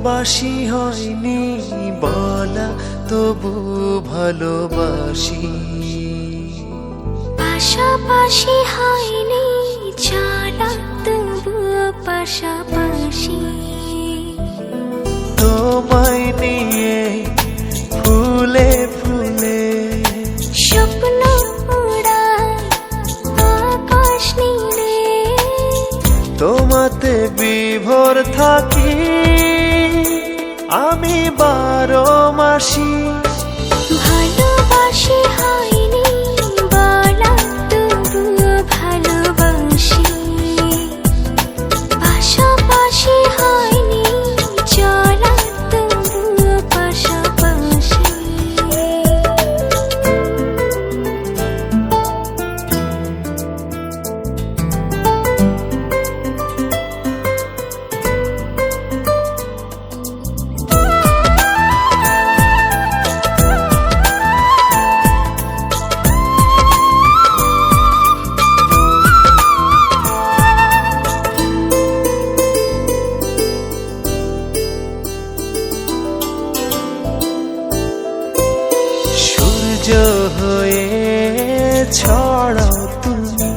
পাশাপাশি হয়নি বলা তবু ভালোবাসি। পাশাপাশি হয়নি চলা তবু পাশাপাশি। তোমায় নিয়ে ফুলে ফুলে স্বপ্ন তোমাতে বিভোর থাকি মাসি ছড়াও তুমি।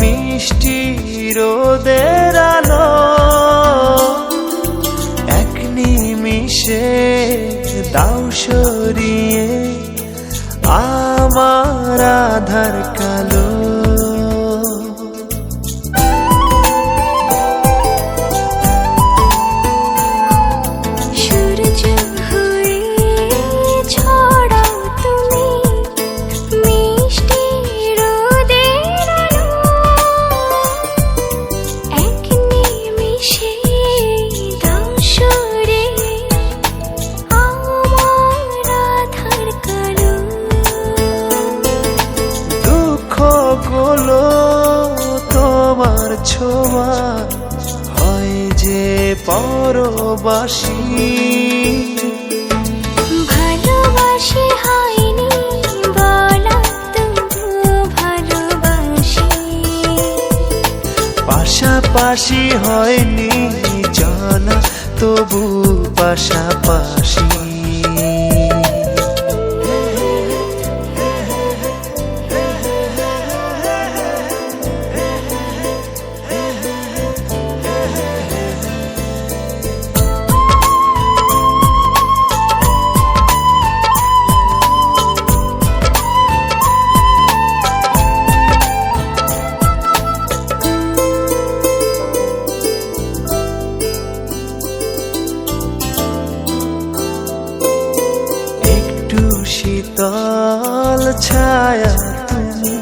মিষ্টি রোদের আলো। এক নিমিষে দাও সরিয়ে আমার আধার কালো। পরবাসী। ভালোবাসি হয়নি বলা তবুও ভালোবাসি। পাশাপাশি হয়নি জানা তবু পাশাপাশি। ছায়া তুমি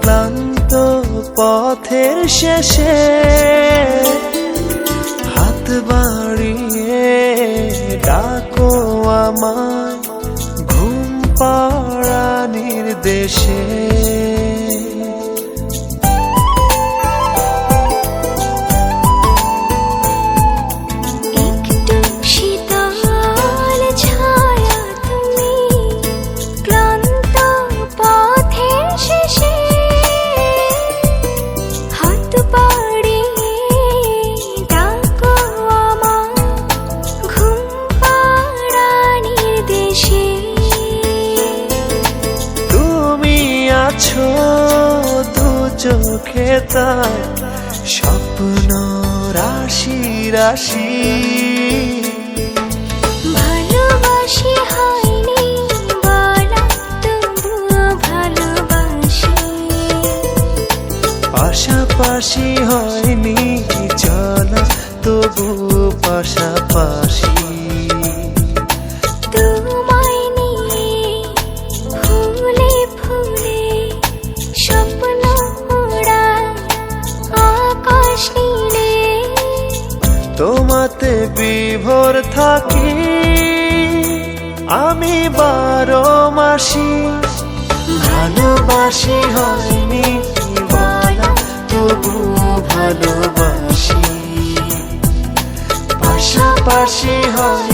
ক্লান্ত পথের শেষে হাত বাড়িয়ে ডাকো আমায় ঘুম পাড়া নির্দেশে। চোখে তার স্বপ্ন রাশি রাশি। ভালোবাসি হয়নি বলা তবুও ভালোবাসি। পাশাপাশি হয়নি চলা তবু পাশাপাশি তোমাতে বিভোর থাকি আমি বারো মাসি। ভালোবাসি হয়নি বলা তবু ভালোবাসি। পাশাপাশি হয়নি